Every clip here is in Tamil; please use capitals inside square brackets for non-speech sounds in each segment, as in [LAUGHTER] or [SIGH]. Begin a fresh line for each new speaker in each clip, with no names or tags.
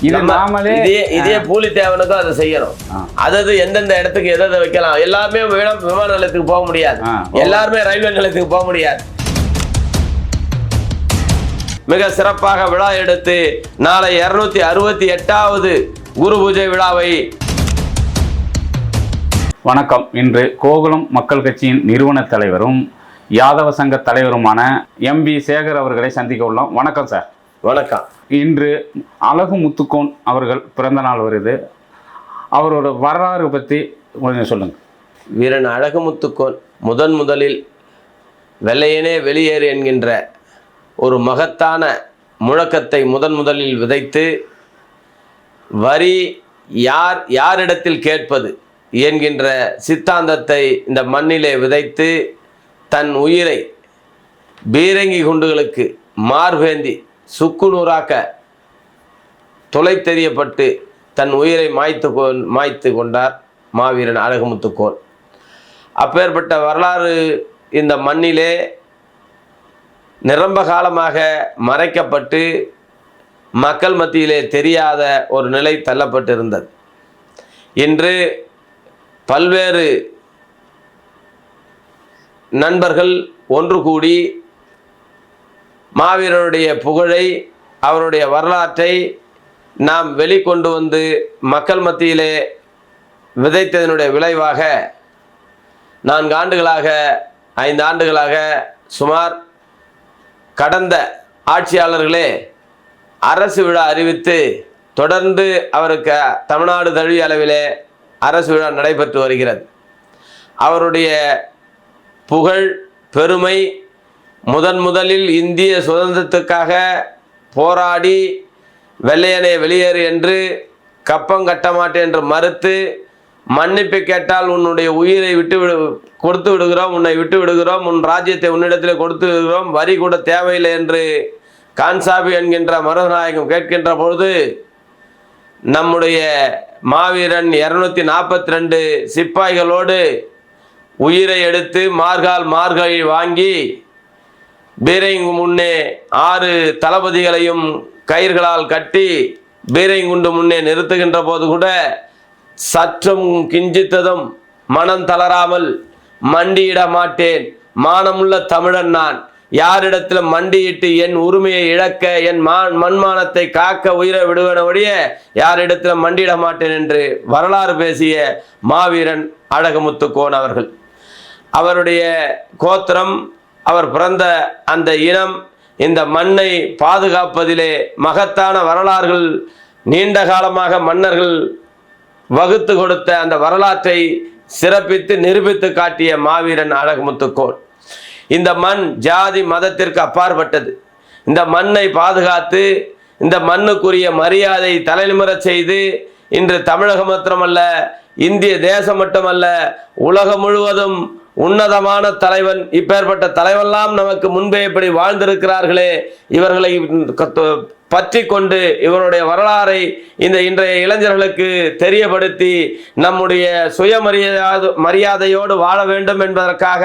இது நாமளே
இதே இதே பூலித்தேவனுக்கும் அதை செய்யணும்
ஆ.
அதாவது எந்தெந்த இடத்துக்கு எதை வைக்கலாம் எல்லாருமே விமான- நிலையத்துக்கு போக முடியாது. எல்லாருமே ரயில்வே நிலையத்துக்கு போக முடியாது. மிக சிறப்பாக விழா எடுத்து நாளை இருநூத்தி அறுபத்தி எட்டாவது குரு பூஜை விழாவை
வணக்கம். இன்று கோகுலம் மக்கள் கட்சியின் நிறுவன தலைவரும் யாதவ சங்க தலைவருமான எம் பி சேகர் அவர்களை சந்திக்க உள்ளோம். வணக்கம் சார்.
வணக்கம்.
இன்று அழகு முத்துக்கோன் அவர்கள் பிறந்த நாள் வருது. அவரோட வரலாறு பற்றி கொஞ்சம் சொல்லுங்க.
வீரன் அழகுமுத்துக்கோன் முதன் முதலில் வெள்ளையனே வெளியேறு என்கின்ற ஒரு மகத்தான முழக்கத்தை முதன் முதலில் விதைத்து வரி யார் யாரிடத்தில் கேட்பது என்கின்ற சித்தாந்தத்தை இந்த மண்ணிலே விதைத்து தன் உயிரை பீரங்கி குண்டுகளுக்கு சுக்கு சுக்குநூறாக்க தொலை தெரியப்பட்டு தன் உயிரை மாய்த்து கொ மாய்த்து கொண்டார் மாவீரன் அழகுமுத்துக்கோன். அப்பேற்பட்ட வரலாறு இந்த மண்ணிலே நிரம்ப காலமாக மறைக்கப்பட்டு மக்கள் மத்தியிலே தெரியாத ஒரு நிலை தள்ளப்பட்டிருந்தது. இன்று பல்வேறு நண்பர்கள் ஒன்று கூடி மாவீரனுடைய புகழை அவருடைய வரலாற்றை நாம் வெளிக்கொண்டு வந்து மக்கள் மத்தியிலே விதைத்ததனுடைய விளைவாக நான்கு ஆண்டுகளாக ஐந்து ஆண்டுகளாக சுமார் கடந்த ஆட்சியாளர்களே அரசு விழா அறிவித்து தொடர்ந்து அவருக்கு தமிழ்நாடு தழுவிய அளவிலே அரசு விழா நடைபெற்று வருகிறது. அவருடைய புகழ் பெருமை முதன் முதலில் இந்திய சுதந்திரத்துக்காக போராடி வெள்ளையனை வெளியேறு என்று கப்பம் கட்ட மாட்டேன் என்று மறுத்து மன்னிப்பு கேட்டால் உன்னுடைய உயிரை விட்டு விடு கொடுத்து விடுகிறோம் உன்னை விட்டு விடுகிறோம் உன் ராஜ்யத்தை உன்னிடத்தில் கொடுத்து விடுகிறோம் வரி கூட தேவையில்லை என்று கான்சாபி என்கின்ற மருதநாயகம் கேட்கின்ற பொழுது நம்முடைய மாவீரன் இருநூத்தி நாற்பத்தி ரெண்டு சிப்பாய்களோடு உயிரை எடுத்து மார்கால் மார்கழி வாங்கி பீரங்கு முன்னே ஆறு தளபதிகளையும் கயிர்களால் கட்டி பீரங்குண்டு முன்னே நிறுத்துகின்ற போது கூட சற்றும் கிஞ்சித்ததும் மனம் தளராமல் மண்டியிட மாட்டேன். மானமுள்ள தமிழன் நான். யாரிடத்தில் மண்டியிட்டு என் உரிமையை இழக்க என் மா மண்மானத்தை காக்க உயிரை விடுவன ஒழிய யாரிடத்தில் மண்டியிட மாட்டேன் என்று வரலாறு பேசிய மாவீரன் அழகுமுத்துக்கோன் அவர்கள். அவருடைய கோத்திரம் அவர் பிறந்த அந்த இனம் இந்த மண்ணை பாதுகாப்பதிலே மகத்தான வரலாறுகள் நீண்ட காலமாக மன்னர்கள் வகுத்து கொடுத்த அந்த வரலாற்றை சிறப்பித்து நிரூபித்து காட்டிய மாவீரன் அழகுமுத்துக்கோள் இந்த மண் ஜாதி மதத்திற்கு அப்பாற்பட்டது. இந்த மண்ணை பாதுகாத்து இந்த மண்ணுக்குரிய மரியாதை தலைநிமிரச் செய்து இன்று தமிழகம் மாத்திரமல்ல இந்திய தேசம் மட்டுமல்ல உலகம் முழுவதும் உன்னதமான தலைவன் இப்பேற்பட்ட தலைவெல்லாம் நமக்கு முன்பே இப்படி வாழ்ந்திருக்கிறார்களே. இவர்களை பற்றி கொண்டு இவருடைய வரலாறை இந்த இன்றைய இளைஞர்களுக்கு தெரியப்படுத்தி நம்முடைய சுயமரியாதை மரியாதையோடு வாழ வேண்டும் என்பதற்காக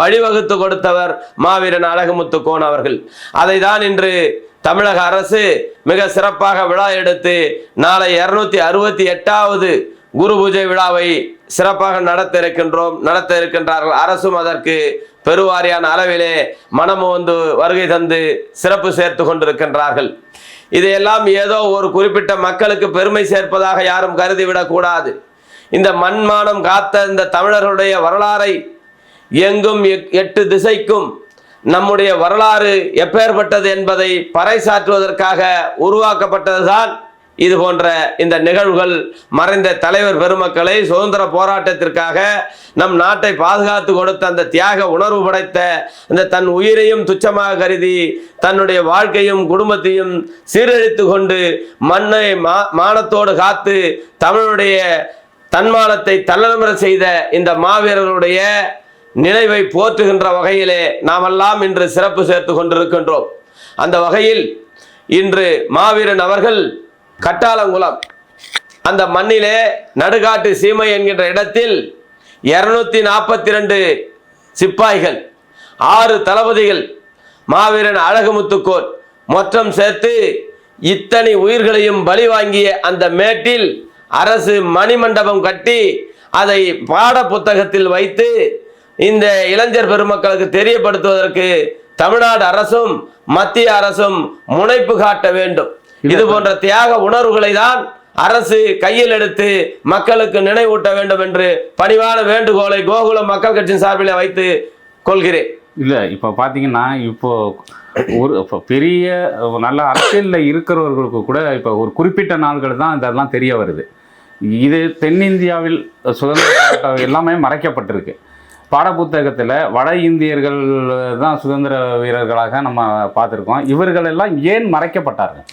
வழிவகுத்து கொடுத்தவர் மாவீரன் அழகுமுத்துக்கோன் அவர்கள். அதை தான் இன்று தமிழக அரசு மிக சிறப்பாக விழா எடுத்து நாளை இருநூத்தி அறுபத்தி எட்டாவது குரு பூஜை விழாவை சிறப்பாக நடத்த இருக்கின்றோம் நடத்த இருக்கின்றார்கள் அரசும் அதற்கு பெருவாரியான அளவிலே மனமு வந்து வருகை தந்து சிறப்பு சேர்த்து கொண்டிருக்கின்றார்கள். இதையெல்லாம் ஏதோ ஒரு குறிப்பிட்ட மக்களுக்கு பெருமை சேர்ப்பதாக யாரும் கருதிவிடக்கூடாது இந்த மண்மானம் காத்த இந்த தமிழர்களுடைய வரலாறை எங்கும் எட்டு திசைக்கும் நம்முடைய வரலாறு எப்பேற்பட்டது என்பதை பறைசாற்றுவதற்காக உருவாக்கப்பட்டதுதான் இது போன்ற இந்த நிகழ்வுகள் மறைந்த தலைவர் பெருமக்களை சுதந்திர போராட்டத்திற்காக நம் நாட்டை பாதுகாத்து கொடுத்த அந்த தியாக உணர்வு படைத்த அந்த தன் உயிரையும் துச்சமாக கருதி தன்னுடைய வாழ்க்கையும் குடும்பத்தையும் சீரழித்து கொண்டு மண்ணை மா மானத்தோடு காத்து தமிழுடைய தன்மானத்தை தள்ளலமர செய்த இந்த மாவீரர்களுடைய நினைவை போற்றுகின்ற வகையிலே நாமெல்லாம் இன்று சிறப்பு சேர்த்து கொண்டிருக்கின்றோம். அந்த வகையில் இன்று மாவீரன் அவர்கள் கட்டாளங்குளம் அந்த மண்ணிலே நடுகாட்டு சீமை என்கின்ற இடத்தில் இருநூத்தி நாற்பத்தி ரெண்டு சிப்பாய்கள் ஆறு தளபதிகள் மாவீரன் அழகுமுத்துக்கோர் மொத்தம் சேர்த்து இத்தனை உயிர்களையும் பலி வாங்கிய அந்த மேட்டில் அரசு மணிமண்டபம் கட்டி அதை பாட புத்தகத்தில் வைத்து இந்த இளைஞர் பெருமக்களுக்கு தெரியப்படுத்துவதற்கு தமிழ்நாடு அரசும் மத்திய அரசும் முனைப்பு காட்ட வேண்டும். இது போன்ற தியாக உணர்வுகளை தான் அரசு கையில் எடுத்து மக்களுக்கு நினைவூட்ட வேண்டும் என்று பணிவான வேண்டுகோளை கோகுலம் மக்கள் கட்சியின் சார்பில் வைத்து கொள்கிறேன்.
இல்லை இப்போ பார்த்தீங்கன்னா இப்போ ஒரு இப்போ பெரிய நல்ல அரசியலில் இருக்கிறவர்களுக்கு கூட இப்போ ஒரு குறிப்பிட்ட நாள்கள் தான் இதெல்லாம் தெரிய வருது. இது தென்னிந்தியாவில் சுதந்திர [LAUGHS] எல்லாமே மறைக்கப்பட்டிருக்கு. பாடப்புத்தகத்தில் வட இந்தியர்கள் தான் சுதந்திர வீரர்களாக நம்ம பார்த்துருக்கோம். இவர்கள் எல்லாம் ஏன் மறைக்கப்பட்டார்கள்?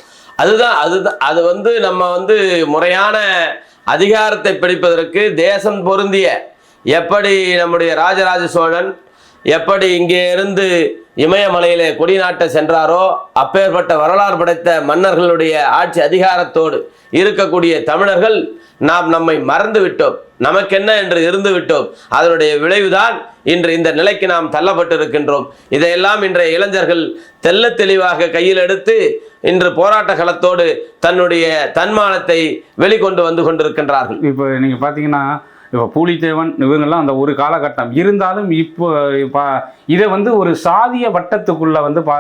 அதுதான் அதுதான் அது வந்து நம்ம வந்து முறையான அதிகாரத்தை பிடிப்பதற்கு தேசம் பொருந்திய எப்படி நம்முடைய ராஜராஜ சோழன் எப்படி இங்கே இருந்து இமயமலையிலே கொடிநாட்ட சென்றாரோ அப்பேற்பட்ட வரலாறு படைத்த மன்னர்களுடைய ஆட்சி அதிகாரத்தோடு இருக்கக்கூடிய தமிழர்கள் நாம் நம்மை மறந்து விட்டோம் நமக்கென்ன என்று இருந்து விட்டோம் அதனுடைய விளைவுதான் இன்று இந்த நிலைக்கு நாம் தள்ளப்பட்டிருக்கின்றோம். இதையெல்லாம் இன்றைய இளைஞர்கள் தெல்ல தெளிவாக கையில் எடுத்து இன்று போராட்ட களத்தோடு தன்னுடைய தன்மானத்தை வெளிக்கொண்டு வந்து கொண்டிருக்கின்றார்கள்.
இப்போ நீங்கள் பார்த்தீங்கன்னா இப்போ பூலித்தேவன் இவங்கெல்லாம் அந்த ஒரு காலகட்டம். இருந்தாலும் இப்போ இப்போ இதை வந்து ஒரு சாதிய வட்டத்துக்குள்ளே வந்து பா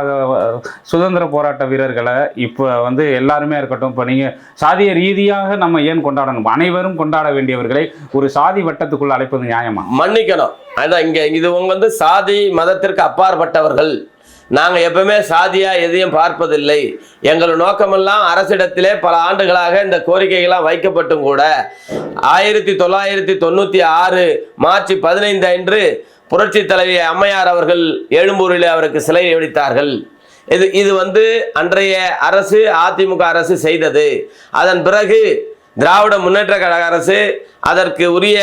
சுதந்திர போராட்ட வீரர்களை இப்போ வந்து எல்லாருமே இருக்கட்டும். இப்போ நீங்கள் சாதிய ரீதியாக நம்ம ஏன் கொண்டாடணும்? அனைவரும் கொண்டாட வேண்டியவர்களை ஒரு சாதி வட்டத்துக்குள்ள அழைப்பது நியாயமா?
மன்னிக்கணும். அதான் இங்கே இது உங்க வந்து சாதி மதத்திற்கு அப்பாற்பட்டவர்கள் நாங்கள் எப்பவுமே சாதியாக எதையும் பார்ப்பதில்லை. எங்கள் நோக்கமெல்லாம் அரசிடத்திலே பல ஆண்டுகளாக இந்த கோரிக்கைகள்லாம் வைக்கப்பட்டும் கூட. ஆயிரத்தி தொள்ளாயிரத்தி தொண்ணூற்றி ஆறு மார்ச் பதினைந்து அன்று புரட்சி தலைவி அம்மையார் அவர்கள் எழும்பூரில் அவருக்கு சிலை வெடித்தார்கள். இது இது வந்து அன்றைய அரசு அதிமுக அரசு செய்தது. அதன் பிறகு திராவிட முன்னேற்ற கழக அரசு அதற்கு உரிய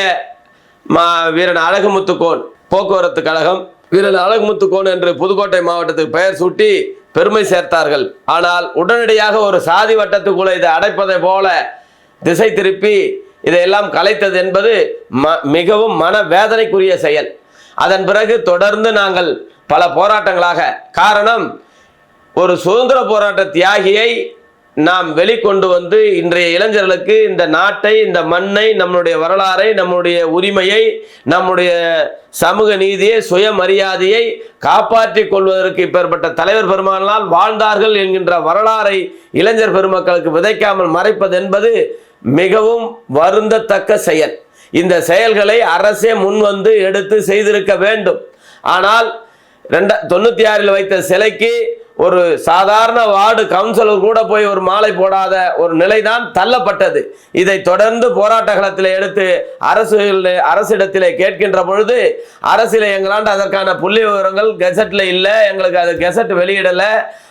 மா வீரன் அழகுமுத்துக்கோன் போக்குவரத்து கழகம் வீரன் அழகுமுத்துக்கோன் என்று புதுக்கோட்டை மாவட்டத்துக்கு பெயர் சூட்டி பெருமை சேர்த்தார்கள். ஆனால் உடனடியாக ஒரு சாதி வட்டத்துக்குள்ள இதை அடைப்பதை போல திசை திருப்பி இதையெல்லாம் கலைத்தது என்பது ம மிகவும் மன வேதனைக்குரிய செயல். அதன் பிறகு தொடர்ந்து நாங்கள் பல போராட்டங்களாக காரணம் ஒரு சுதந்திர போராட்ட தியாகியை நாம் வெளிக்கொண்டு வந்து இன்றைய இளைஞர்களுக்கு இந்த நாட்டை இந்த மண்ணை நம்முடைய வரலாறை நம்முடைய உரிமையை நம்முடைய சமூக நீதியை சுயமரியாதையை காப்பாற்றிக் கொள்வதற்கு இப்பேற்பட்ட தலைவர் பெருமானால் வாழ்ந்தார்கள் என்கின்ற வரலாறை இளைஞர் பெருமக்களுக்கு விதைக்காமல் மறைப்பது என்பது மிகவும் வருந்தத்தக்க செயல். இந்த செயல்களை அரசே முன்வந்து எடுத்து செய்திருக்க வேண்டும். ஆனால் ரெண்ட தொண்ணூற்றி ஆறில் வைத்த சிலைக்கு ஒரு சாதாரண வார்டு கவுன்சிலர் கூட போய் ஒரு மாலை போடாத ஒரு நிலைதான் தள்ளப்பட்டது. இதை தொடர்ந்து போராட்ட களத்தில் எடுத்து அரசு அரசிடத்திலே கேட்கின்ற பொழுது அரசில் எங்களாண்டு அதற்கான புள்ளி விவரங்கள் கெசட்டில் இல்லை எங்களுக்கு அது கெசட் வெளியிடலை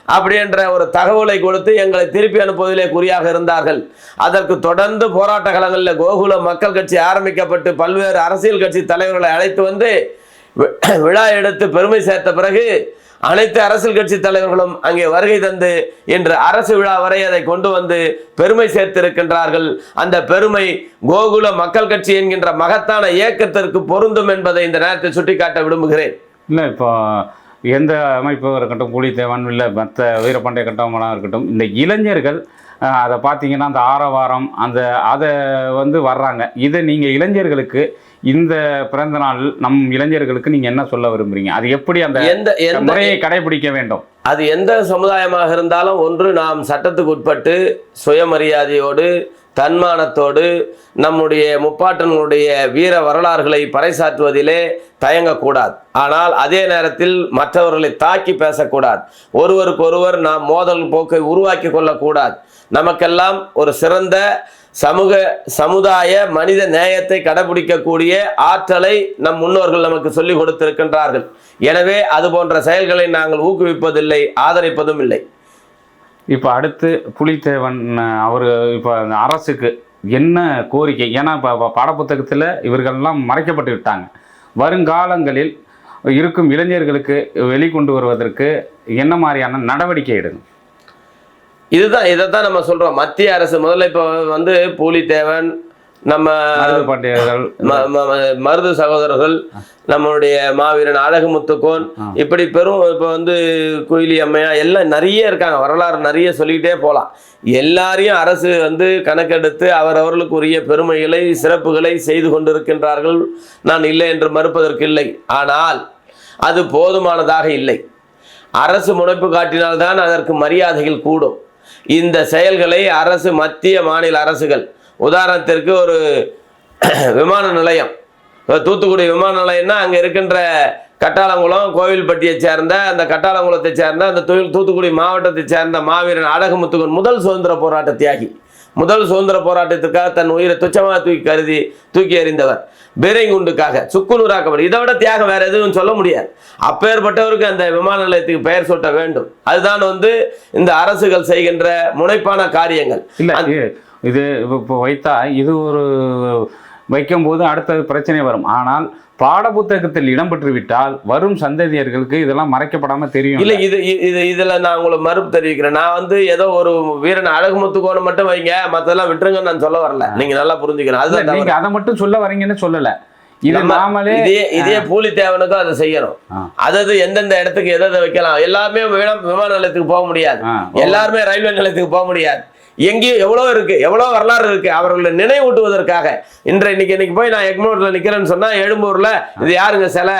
அப்படின்ற ஒரு தகவலை கொடுத்து எங்களை திருப்பி அனுப்புவதிலே குறியாக இருந்தார்கள். அதற்கு தொடர்ந்து போராட்ட களங்களில் கோகுல மக்கள் கட்சி ஆரம்பிக்கப்பட்டு பல்வேறு அரசியல் கட்சி தலைவர்களை அழைத்து வந்து வி- விழா எடுத்து பெருமை சேர்த்த பிறகு அனைத்து அரசியல் கட்சி தலைவர்களும் அங்கே வருகை தந்து இன்று அரசு விழா வரை அதை கொண்டு வந்து பெருமை சேர்த்திருக்கின்றார்கள். அந்த பெருமை கோகுல மக்கள் கட்சி என்கின்ற மகத்தான இயக்கத்திற்கு பொருந்தும் என்பதை இந்த நேரத்தில் சுட்டிக்காட்ட விரும்புகிறேன்.
இல்லை இப்போ எந்த அமைப்பு இருக்கட்டும் புலித்தேவன் இல்லை மற்ற வீரபாண்டிய கட்டபொம்மனாக இருக்கட்டும் இந்த இளைஞர்கள் அதை பார்த்தீங்கன்னா அந்த ஆரவாரம் அந்த அதை வந்து வர்றாங்க. இதை நீங்கள் இளைஞர்களுக்கு இந்த பிறந்த நாள் நம் இளைஞர்களுக்கு நீங்கள் என்ன சொல்ல விரும்புறீங்க? அது எப்படி அந்த
எந்த
முறையை கடைபிடிக்க வேண்டும்?
அது எந்த சமுதாயமாக இருந்தாலும் ஒன்று நாம் சட்டத்துக்கு உட்பட்டு சுயமரியாதையோடு தன்மானத்தோடு நம்முடைய முப்பாட்டனுடைய வீர வரலாறுகளை பறைசாற்றுவதிலே தயங்கக்கூடாது. ஆனால் அதே நேரத்தில் மற்றவர்களை தாக்கி பேசக்கூடாது. ஒருவருக்கொருவர் நாம் மோதல் போக்கை உருவாக்கி கொள்ளக்கூடாது. நமக்கெல்லாம் ஒரு சிறந்த சமூக சமுதாய மனித நேயத்தை கடைபிடிக்கக்கூடிய ஆற்றலை நம் முன்னோர்கள் நமக்கு சொல்லிக் கொடுத்திருக்கின்றார்கள். எனவே அது போன்ற செயல்களை நாங்கள் ஊக்குவிப்பதில்லை ஆதரிப்பதும் இல்லை.
இப்போ அடுத்து புலித்தேவன் அவர் இப்போ அரசுக்கு என்ன கோரிக்கை? ஏன்னா இப்போ பாடப்புத்தகத்தில் இவர்கள்லாம் மறைக்கப்பட்டு விட்டாங்க. வருங்காலங்களில் இருக்கும் இளைஞர்களுக்கு வெளிக்கொண்டு வருவதற்கு என்ன மாதிரியான நடவடிக்கை எடுங்க
இதுதான் இதைத்தான் நம்ம சொல்றோம். மத்திய அரசு முதல்ல இப்போ வந்து பூலித்தேவன் நம்ம
மருது
சகோதரர்கள் நம்மளுடைய மாவீரன் அழகுமுத்துக்கோன். இப்படி பெரும் இப்போ வந்து குயிலி அம்மையா எல்லாம் நிறைய இருக்காங்க. வரலாறு நிறைய சொல்லிக்கிட்டே போகலாம் எல்லாரையும் அரசு வந்து கணக்கெடுத்து அவரவர்களுக்கு உரிய பெருமைகளை சிறப்புகளை செய்து கொண்டிருக்கின்றார்கள். நான் இல்லை என்று மறுப்பதற்கு இல்லை. ஆனால் அது போதுமானதாக இல்லை. அரசு முனைப்பு காட்டினால்தான் அதற்கு மரியாதைகள் கூடும். இந்த செயல்களை அரசு மத்திய மாநில அரசுகள். உதாரணத்திற்கு ஒரு [CLEARS THROAT] விமான நிலையம். தூத்துக்குடி விமான நிலையம்னா அங்கே இருக்கின்ற கட்டாளங்குளம் கோவில்பட்டியை சேர்ந்த அந்த கட்டாளங்குளத்தை சேர்ந்த அந்த தொழில் தூத்துக்குடி மாவட்டத்தை சேர்ந்த மாவீரன் அழகுமுத்துகன் முதல் சுதந்திர போராட்ட தியாகி. முதல் சுதந்திர போராட்டத்துக்காக தன் உயிரை துச்சமாக தூக்கி கருதி தூக்கி எறிந்தவர். பெரைங்குண்டுக்காக சுக்குநூறாக்கப்படும். இதை விட தியாகம் வேற எதுவும் சொல்ல முடியாது. அப்பேற்பட்டவருக்கு அந்த விமான நிலையத்துக்கு பெயர் சூட்ட வேண்டும். அதுதான் வந்து இந்த அரசுகள் செய்கின்ற முனைப்பான காரியங்கள்.
இது- இப்போ வைத்தா இது ஒரு வைக்கும்போது அடுத்தது பிரச்சனை வரும். ஆனால் பாடப்புத்தகத்தில் இடம்பெற்று விட்டால் வரும் சந்ததியர்களுக்கு இதெல்லாம் மறைக்கப்படாம தெரியும்
இல்ல இது இது இதுல நான் உங்களுக்கு மறுப்பு தெரிவிக்கிறேன். நான் வந்து ஏதோ ஒரு வீரன் அழகுமுத்து கோணம் மட்டும் வைங்க மத்ததெல்லாம் விட்டுருங்கன்னு நான் சொல்ல வரல. நீங்க நல்லா புரிஞ்சுக்கணும் அதுதான்
நீங்க. அதை மட்டும் சொல்ல வரீங்கன்னு சொல்லல. இது நாமளே
இதே இதே பூலி தேவனுக்கும் அதை செய்யணும்.
ஆ.
அதாவது எந்தெந்த இடத்துக்கு எதை வைக்கலாம் எல்லாமே விமான நிலையத்துக்கு போக முடியாது. எல்லாருமே ரயில்வே நிலையத்துக்கு போக முடியாது. எங்கேயும் எவ்வளோ இருக்கு எவ்வளோ வரலாறு இருக்கு அவர்களை நினைவூட்டுவதற்காக. இன்றை இன்னைக்கு இன்னைக்கு போய் நான் எக்மோர்ல நிக்கிறேன்னு சொன்னா எழும்பூர்ல இது யாருங்க சிலை.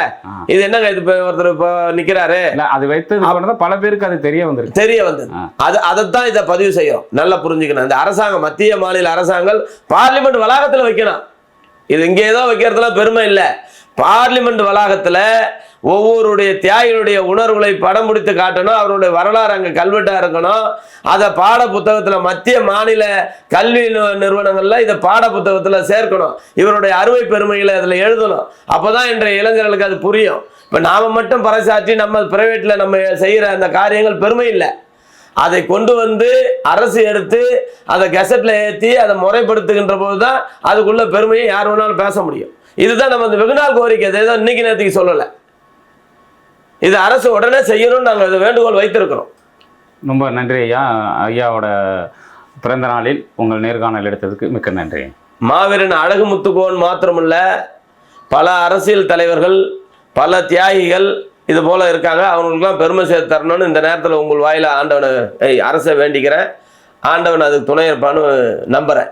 இது என்னங்க இது ஒருத்தர் இப்போ நிக்கிறாரு?
இல்ல அது வைத்தது கூட பல பேருக்கு அது தெரிய வந்திருக்கு.
தெரிய வந்தது. அது அதைத்தான் இதை பதிவு செய்யறோம். நல்லா புரிஞ்சுக்கணும். இந்த அரசாங்கம் மத்திய மாநில அரசாங்கம் பார்லிமெண்ட் வளாகத்துல வைக்கணும். இது இங்கே ஏதோ வைக்கிறதுலாம் பெருமை இல்லை. பார்லிமெண்ட் வளாகத்தில் ஒவ்வொருடைய தியாகிகளுடைய உணர்வுகளை படம் பிடித்து காட்டணும் அவருடைய வரலாறு அங்கே கல்வெட்டாக இருக்கணும். அதை பாட புத்தகத்தில் மத்திய மாநில கல்வி நிறுவனங்களில் இதை பாட புத்தகத்தில் சேர்க்கணும். இவருடைய அருமை பெருமைகளை அதில் எழுதணும். அப்பதான் இன்றைய இளைஞர்களுக்கு அது புரியும். இப்போ நாம மட்டும் பறைசாற்றி நம்ம பிரைவேட்டில் நம்ம செய்கிற அந்த காரியங்கள் பெருமை இல்லை. அதை கொண்டு வந்து அரசு எடுத்து அதை கெசட்டில் ஏற்றி அதை முறைப்படுத்துகின்ற போது தான் அதுக்குள்ள பெருமையை யார் வேணாலும் பேச முடியும். இதுதான் நம்ம இந்த வெகுநாள் கோரிக்கை. இதை ஏதோ இன்னைக்கு நேரத்துக்கு சொல்லலை. இது அரசு உடனே செய்யணும்னு நாங்கள் இது வேண்டுகோள் வைத்திருக்கிறோம்.
ரொம்ப நன்றி ஐயா. ஐயாவோட பிறந்த நாளில் உங்கள் நேர்காணல் எடுத்ததுக்கு மிக்க நன்றி.
மாவீரன் அழகு முத்துக்கோன் மாத்திரமல்ல பல அரசியல் தலைவர்கள் பல தியாகிகள் இது போல இருக்காங்க. அவங்களுக்குலாம் பெருமை சேர்த்து தரணும்னு இந்த நேரத்தில் உங்கள் வாயில ஆண்டவனை அரசை வேண்டிக்கிறேன். ஆண்டவன் அதுக்கு துணை இருப்பான்னு நம்புறேன்.